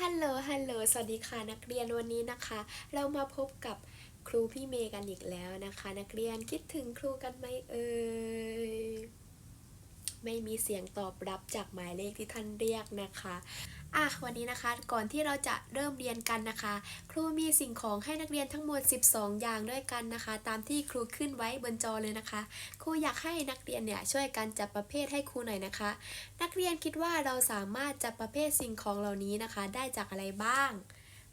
ฮัลโหล ฮัลโหล สวัสดีค่ะนักเรียนวันนี้นะคะ เรามาพบกับครูพี่เมย์กันอีกแล้วนะคะ นักเรียนคิดถึงครูกันไหมเอ่ย ไม่มีเสียงตอบรับจากหมายเลขที่ท่านเรียกนะคะอะวันนี้นะคะก่อนที่เราจะเริ่มเรียนกันนะคะ ครูมีสิ่งของให้นักเรียนทั้งหมด 12 อย่างด้วยกันนะคะ ตามที่ครูขึ้นไว้บนจอเลยนะคะ ครูอยากให้นักเรียนเนี่ยช่วยกันจัดประเภทให้ครูหน่อยนะคะ นักเรียนคิดว่าเราสามารถจัดประเภทสิ่งของเหล่านี้นะคะ ได้จากอะไรบ้าง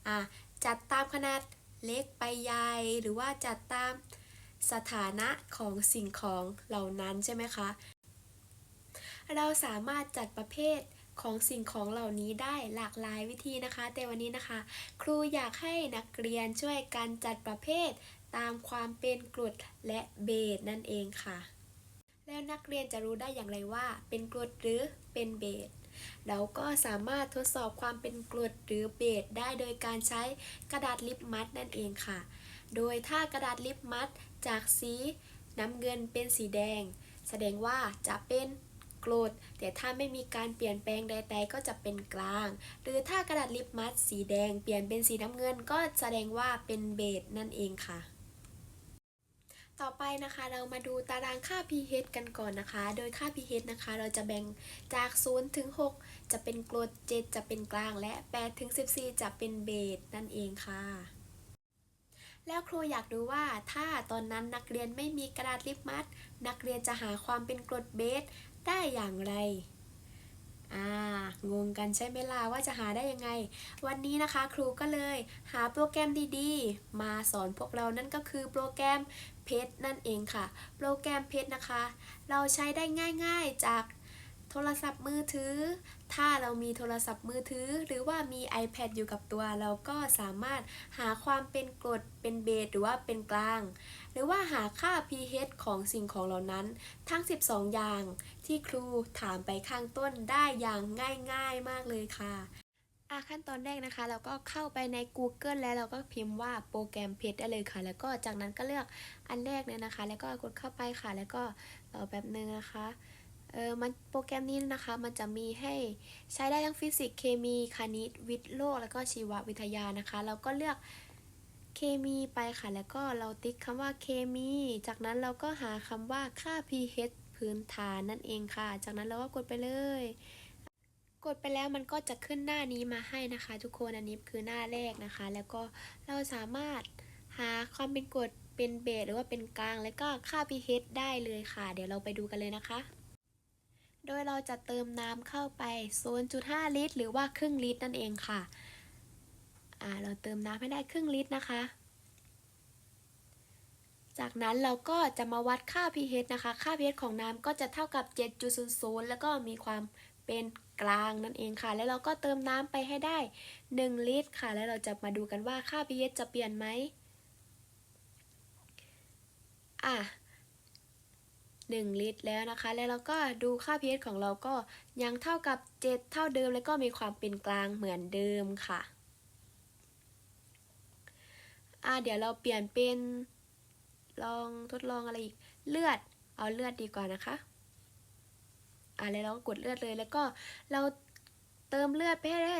อะจัดตามขนาดเล็กไปใหญ่หรือว่าจัดตามสถานะของสิ่งของเหล่านั้นใช่ไหมคะ เราสามารถจัดประเภทของสิ่งของเหล่านี้ได้หลากหลายวิธีนะคะ แต่วันนี้นะคะ ครูอยากให้นักเรียนช่วยกันจัดประเภท ตามความเป็นกรดและเบสนั่นเองค่ะ แล้วนักเรียนจะรู้ได้อย่างไรว่า เป็นกรดหรือเป็นเบสเราก็สามารถทดสอบความเป็นกรดหรือเบสได้โดยการใช้กระดาษลิปมัดนั่นเองค่ะ โดยถ้ากระดาษลิปมัดจากสีน้ำเงินเป็นสีแดง แสดงว่าจะเป็น โกรดแต่ถ้าไม่มีการเปลี่ยนแปลงใด ๆ ก็จะเป็นกลาง หรือถ้ากระดาษลิปมัดสีแดงเปลี่ยนเป็นสีน้ำเงินก็แสดงว่าเป็นเบสนั่นเองค่ะต่อไปนะคะเรามาดูตารางค่า pH กันก่อนนะคะ โดยค่า pH นะคะเราจะแบ่งจาก 0 ถึง 6 จะเป็นกรด 7 จะเป็นกลางและ 8 ถึง 14 จะเป็นเบสนั่นเองค่ะ แล้วครูอยากดูว่าถ้าตอนนั้นนักเรียนไม่มีกระดาษลิปมัด นักเรียนจะหาความเป็นกรดเบส ได้อย่างไร อ่า งงกันใช่ไหมล่ะว่าจะหาได้ยังไง วันนี้นะคะครูก็เลยหาโปรแกรมดีๆ มาสอนพวกเรานั่นก็คือโปรแกรมเพชรนั่นเองค่ะ โปรแกรมเพชรนะคะ เราใช้ได้ง่าย ๆจาก โทรศัพท์มือถือ ถ้าเรามีโทรศัพท์มือถือ หรือว่ามี iPad อยู่กับตัว เราก็สามารถหาความเป็นกรดเป็นเบสหรือว่าเป็นกลาง หรือว่าหาค่า pH ของสิ่งของเหล่านั้น ทั้ง 12 อย่างที่ครูถามไปข้างต้นได้อย่างง่ายๆมากเลยค่ะอะขั้นตอนแรกนะคะ เราก็เข้าไปใน Google แล้วเราก็พิมพ์ว่าโปรแกรมเพจได้เลยค่ะ แล้วก็จากนั้นก็เลือกอันแรกเนี่ยนะคะ แล้วก็กดเข้าไปค่ะ แล้วก็รอแบบนึงนะคะ เออมันโปรแกรมนี้นะคะ มันจะมีให้ใช้ได้ทั้งฟิสิกส์เคมีคณิต วิทย์โลก แล้วก็ชีววิทยานะคะ เราก็เลือกเคมีไปค่ะ แล้วก็เราติ๊กคำว่าเคมี จากนั้นเราก็หาคำว่าค่า pH พื้นฐานนั่นเองค่ะ จากนั้นเราก็กดไปเลย กดไปแล้วมันก็จะขึ้นหน้านี้มาให้นะคะ ทุกคนอันนี้คือหน้าแรกนะคะ แล้วก็เราสามารถหาความเป็นกรดเป็นเบสหรือว่าเป็นกลาง แล้วก็ค่า pH ได้เลยค่ะ เดี๋ยวเราไปดูกันเลยนะคะ โดยเราจะเติมน้ำเข้าไป 0.5 ลิตร หรือว่าครึ่งลิตรนั่นเองค่ะอ่าเราเติมน้ำให้ได้ครึ่งลิตรนะคะ จากนั้นเราก็จะมาวัดค่า pH นะคะ ค่า pH ของน้ำก็จะเท่ากับ 7.00 แล้วก็มีความเป็นกลางนั่นเองค่ะ แล้วเราก็เติมน้ำไปให้ได้ 1 ลิตรค่ะ แล้วเราจะมาดูกันว่าค่า pH จะเปลี่ยนไหมอะ 1 ลิตรแล้วนะคะ แล้วเราก็ดูค่า pH ของเราก็ยังเท่ากับ 7 เท่าเดิม แล้วก็มีความเป็นกลางเหมือนเดิมค่ะอะเดี๋ยวเราเปลี่ยนเป็นลองทดลองอะไรอีกเลือดเอาเลือดดีกว่านะคะอะแล้วเราก็กดเลือดเลยแล้วก็เราเติมเลือดไปให้ได้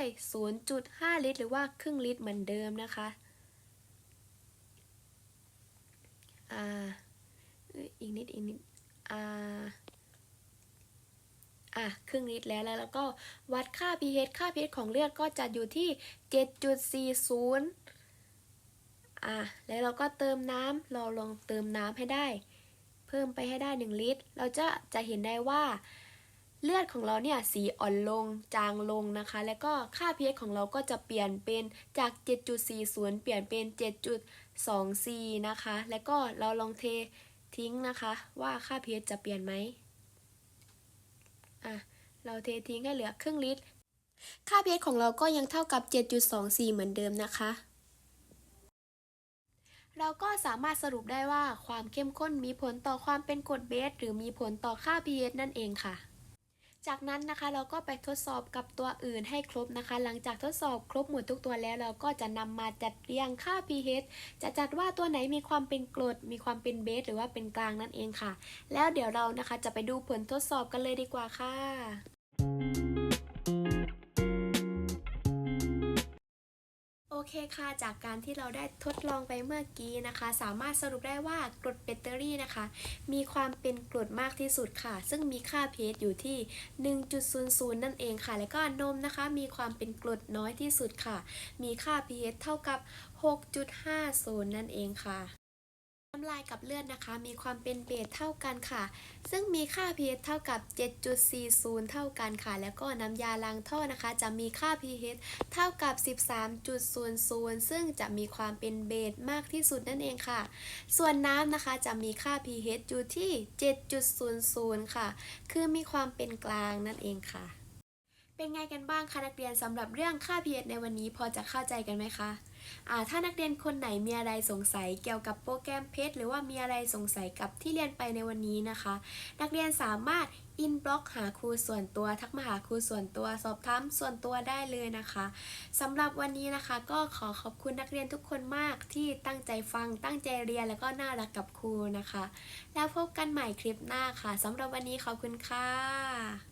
0.5 ลิตร หรือว่าครึ่งลิตรเหมือนเดิมนะคะอ่าอีกนิดอีกนิด อ่าอะครึ่งลิตรแล้วแล้วก็วัดค่า pH ค่า pH ของเลือดก็จะอยู่ที่ 7.40อะแล้วเราก็เติมน้ำเราลองเติมน้ำให้ได้ เพิ่มไปให้ได้ 1 ลิตร เราจะจะเห็นได้ว่า เลือดของเราเนี่ยสีอ่อนลงจางลงนะคะ แล้วก็ค่า pH ของเราก็จะเปลี่ยนเป็นจาก 7.40 เปลี่ยนเป็น 7.24 นะคะ แล้วก็เราลองเท ทิ้งนะคะ ว่าค่า pH จะเปลี่ยนไหมอะเราเททิ้งให้เหลือครึ่งลิตร ค่า pH ของเราก็ยังเท่ากับ 7.24 เหมือนเดิมนะคะ เราก็สามารถสรุปได้ว่าความเข้มข้นมีผลต่อความเป็นกรดเบสหรือมีผลต่อค่า pH นั่นเองค่ะ จากนั้นนะคะเราก็ไปทดสอบกับตัวอื่นให้ครบนะคะ หลังจากทดสอบครบหมดทุกตัวแล้ว เราก็จะนำมาจัดเรียงค่า pH จะจัดว่าตัวไหนมีความเป็นกรด มีความเป็นเบสหรือว่าเป็นกลางนั่นเองค่ะ แล้วเดี๋ยวเรานะคะจะไปดูผลทดสอบกันเลยดีกว่าค่ะ เคค่ะ จากการที่เราได้ทดลองไปเมื่อกี้นะคะ สามารถสรุปได้ว่ากรดเบตเตอรี่นะคะ มีความเป็นกรดมากที่สุดค่ะ ซึ่งมีค่า pH อยู่ที่ 1.00 นั่นเองค่ะ แล้วก็นมนะคะ มีความเป็นกรดน้อยที่สุดค่ะ มีค่า pH เท่ากับ 6.50 นั่นเองค่ะ น้ำลายกับเลือดนะคะ มีความเป็นเบสเท่ากันค่ะ ซึ่งมีค่า pH เท่ากับ 7.40 เท่ากันค่ะ แล้วก็น้ำยาล้างท่อนะคะ จะมีค่า pH เท่ากับ 13.00 ซึ่งจะมีความเป็นเบสมากที่สุดนั่นเองค่ะ ส่วนน้ำนะคะจะมีค่า pH อยู่ที่ 7.00 ค่ะ คือมีความเป็นกลางนั่นเองค่ะ เป็นไงกันบ้างคะนักเรียนสำหรับเรื่องค่า pH ในวันนี้พอจะเข้าใจกันไหมคะ ถ้านักเรียนคนไหนมีอะไรสงสัยเกี่ยวกับโปรแกรมเพชรหรือว่ามีอะไรสงสัยกับที่เรียนไปในวันนี้นะคะ นักเรียนสามารถอินบล็อกหาครูส่วนตัว ทักมาหาครูส่วนตัว สอบถามส่วนตัวได้เลยนะคะสำหรับวันนี้นะคะ ก็ขอขอบคุณนักเรียนทุกคนมากที่ตั้งใจฟัง ตั้งใจเรียนแล้วก็น่ารักกับครูนะคะ แล้วพบกันใหม่คลิปหน้าค่ะสำหรับวันนี้ขอบคุณค่ะ